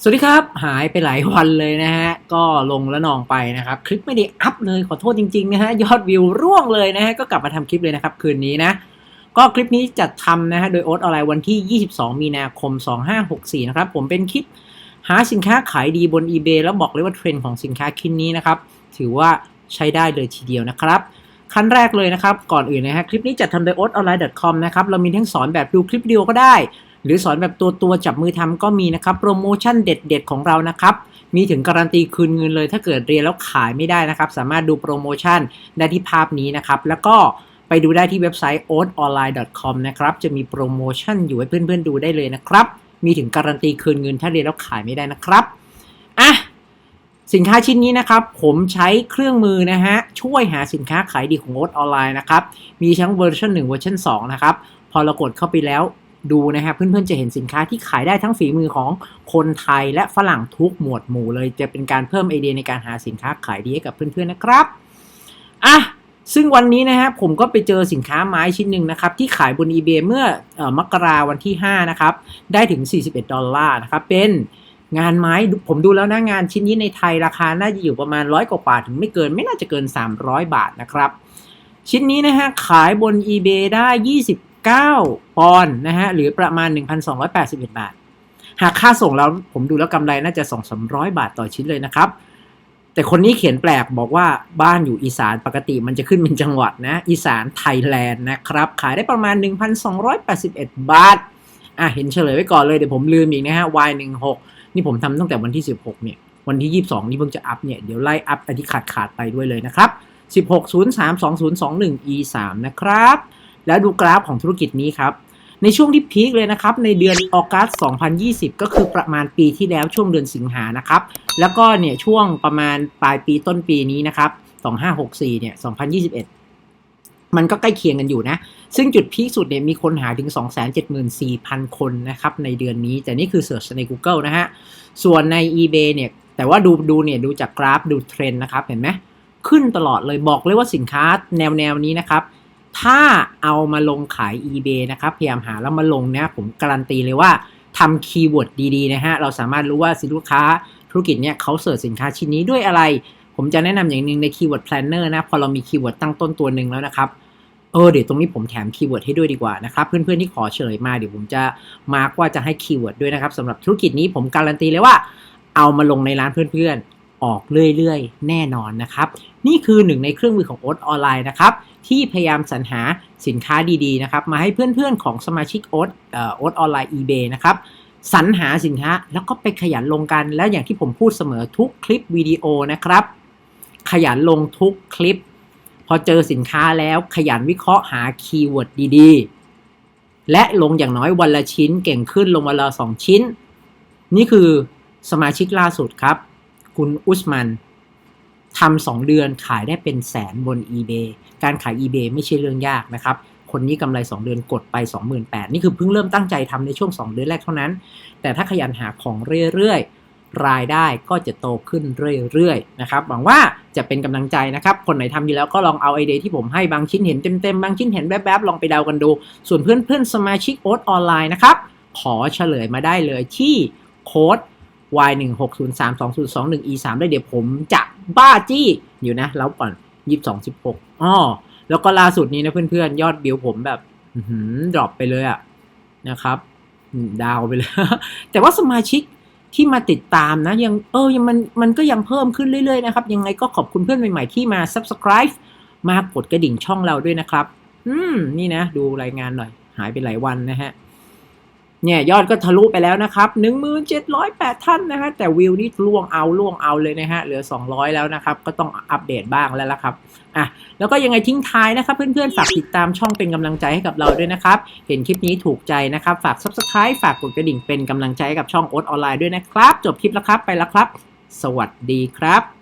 สวัสดีครับ หายไปหลายวันเลยนะฮะ ก็ลงแล้วนองไปนะครับ คลิปไม่ได้อัพเลยขอโทษจริงๆนะฮะ ยอดวิวร่วงเลยนะฮะ ก็กลับมาทำคลิปเลยนะครับ คืนนี้นะ ก็คลิปนี้จัดทำนะฮะ โดยโอ๊ตออนไลน์วันที่ 22 มีนาคม 2564 นะครับ ผมเป็นคลิปหาสินค้าขายดีบน eBay แล้วบอกเลยว่าเทรนด์ของสินค้าชิ้นนี้นะครับ ถือว่าใช้ได้เลยทีเดียวนะครับ ขั้นแรกเลยนะครับ ก่อนอื่นนะฮะคลิปนี้จัดทำโดย o t o n l i n e c o m นะครับเรามีทั้งสอนแบบดูคลิปวิดีโอก็ได้ หรือสอนแบบตัวตัวจับมือทำก็มีนะครับโปรโมชั่นเด็ด ๆ ของเรานะครับมีถึงการันตีคืนเงินเลย ถ้าเกิดเรียนแล้วขายไม่ได้นะครับ สามารถดูโปรโมชั่นได้ที่ภาพนี้นะครับ แล้วก็ไปดูได้ที่เว็บไซต์ oatonline.com นะครับจะมีโปรโมชั่นอยู่ให้เพื่อนๆดูได้เลยนะครับมีถึงการันตีคืนเงินถ้าเรียนแล้วขายไม่ได้นะครับ สินค้าชิ้นนี้นะครับ ผมใช้เครื่องมือนะฮะ ช่วยหาสินค้าขายดีของโอ๊ตออนไลน์นะครับ มีทั้งเวอร์ชัน1เวอร์ชัน2นะครับ พอเรากดเข้าไปแล้วดูนะฮะเพื่อนๆจะเห็นสินค้าที่ขายได้ทั้งฝีมือของคนไทยและฝรั่งทุกหมวดหมู่เลย จะเป็นการเพิ่มไอเดียในการหาสินค้าขายดีให้กับเพื่อนๆนะครับอะซึ่งวันนี้นะฮะผมก็ไปเจอสินค้าไม้ชิ้นหนึ่งนะครับที่ขายบน eBay เมื่อออมกราวันที่5นะครับได้ถึง 41 ดอลลาร์นะครับเป็น งานไม้ผมดูแล้วนะงานชิ้นนี้ในไทยราคาน่าจะอยู่ประมาณร้อยกว่าบาทถึงไม่เกินไม่น่าจะเกิน 300 บาทนะครับ ชิ้นนี้นะฮะขายบน eBay ได้ 29 ปอนด์นะฮะหรือประมาณ 1,281 บาท หากค่าส่งแล้วผมดูแล้วกำไรน่าจะ 2-300 บาทต่อชิ้นเลยนะครับ แต่คนนี้เขียนแปลกบอกว่าบ้านอยู่อีสานปกติมันจะขึ้นเป็นจังหวัดนะอีสานไทยแลนด์นะครับขายได้ประมาณ 1,281 บาทอะเห็นเฉลยไว้ก่อนเลยเดี๋ยวผมลืมอีกนะฮะ Y16 นี่ผมทำตั้งแต่วันที่ 16 เนี่ย วันที่ 22 นี่เพิ่งจะอัพเนี่ย เดี๋ยวไล่อัพอันที่ขาดขาดไปด้วยเลยนะครับ 16032021 E3 นะครับ แล้วดูกราฟของธุรกิจนี้ครับ ในช่วงที่พีคเลยนะครับ ในเดือนออกัส 2020 ก็คือประมาณปีที่แล้วช่วงเดือนสิงหานะครับ แล้วก็เนี่ยช่วงประมาณปลายปีต้นปีนี้นะครับ 2564 เนี่ย 2021 มันก็ใกล้เคียงกันอยู่นะ ซึ่งจุดพีคสุดเนี่ยมีคนหาถึง 274,000 คนนะครับในเดือนนี้ แต่นี่คือเสิร์ชใน Google นะฮะ ส่วนใน eBay เนี่ย แต่ว่าดูดูเนี่ยดูจากกราฟดูเทรนด์นะครับ เห็นไหมขึ้นตลอดเลยบอกเลยว่าสินค้าแนวแนวนี้นะครับ ถ้าเอามาลงขาย eBay นะครับ พยายามหาแล้วมาลงเนี่ยผมการันตีเลยว่าทำคีย์เวิร์ดดีๆนะฮะ เราสามารถรู้ว่าสินค้าธุรกิจเนี่ยเขาเสิร์ชสินค้าชิ้นนี้ด้วยอะไรผมจะแนะนำอย่างหนึ่งในคีย์เวิร์ดแพลนเนอร์นะ พอเรามีคีย์เวิร์ดตั้งต้นตัวหนึ่งแล้วนะครับ เออเดี๋ยวตรงนี้ผมแถมคีย์เวิร์ดให้ด้วยดีกว่านะครับ เพื่อนๆที่ขอเฉลยมาเดี๋ยวผมจะมาร์กว่าจะให้คีย์เวิร์ดด้วยนะครับสำหรับธุรกิจนี้ผมการันตีเลยว่า เอามาลงในร้านเพื่อนๆ ออกเรื่อยๆ แน่นอนนะครับ นี่คือหนึ่งในเครื่องมือของโอ๊ตออนไลน์นะครับ ที่พยายามสรรหาสินค้าดีๆนะครับมาให้เพื่อนๆของสมาชิกโอ๊ตเอ่อโอ๊ตออนไลน์ eBay นะครับสรรหาสินค้าแล้วก็ไปขยันลงกัน แล้วอย่างที่ผมพูดเสมอทุกคลิปวิดีโอนะครับ ขยันลงทุกคลิป อเจอสินค้าแล้วขยันวิเคราะห์หาคีย์เวิร์ดดีๆ และลงอย่างน้อยวันละชิ้นเก่งขึ้นลงวันละสองชิ้น นี่คือสมาชิกล่าสุดครับ คุณอุสมันทำสองเดือนขายได้เป็นแสนบน eBay การขาย eBay ไม่ใช่เรื่องยากนะครับ คนนี้กำไร 2 เดือนกดไป 28,000นี่คือเพิ่งเริ่มตั้งใจทำในช่วง 2 เดือนแรกเท่านั้น แต่ถ้าขยันหาของเรื่อยๆ รายได้ก็จะโตขึ้นเรื่อยๆนะครับหวังว่าจะเป็นกำลังใจนะครับ คนไหนทำอยู่แล้วก็ลองเอาไอเดียที่ผมให้บางชิ้นเห็นเต็มๆ บางชิ้นเห็นแวบๆ ลองไปเดากันดู ส่วนเพื่อนๆ สมาชิกโอ๊ตออนไลน์นะครับ ขอเฉลยมาได้เลยที่โค้ด y 1 6 0 3 2 0 2 1 e 3ได้เดี๋ยวผมจะบ้าจี้อยู่นะแล้วก่อน22 16อ้อแล้วก็ล่าสุดนี้นะเพื่อนๆ ยอดบิวผมแบบดรอปไปเลยอะนะครับ ดาวไปเลย แต่ว่าสมาชิก ที่มาติดตามนะยังเออยังมันมันก็ยังเพิ่มขึ้นเรื่อยๆนะครับ ยังไงก็ขอบคุณเพื่อนใหม่ๆที่มา subscribe มากดกระดิ่งช่องเราด้วยนะครับ อืม นี่นะ ดูรายงานหน่อย หายไปหลายวันนะฮะ เนี่ยยอดก็ทะลุไปแล้วนะครับ 1,708 ท่านนะฮะแต่วิวนี่ล่วงเอาล่วงเอาเลยนะฮะเหลือ 200 แล้วนะครับ ก็ต้องอัปเดตบ้างแล้วละครับอะแล้วก็ยังไงทิ้งท้ายนะครับ เพื่อนๆ ฝากติดตามช่องเป็นกำลังใจให้กับเราด้วยนะครับ เห็นคลิปนี้ถูกใจนะครับ ฝาก subscribe ฝากกดกระดิ่งเป็นกำลังใจให้กับช่องโอ๊ตออนไลน์ด้วยนะครับ จบคลิปแล้วครับไปแล้วครับ สวัสดีครับ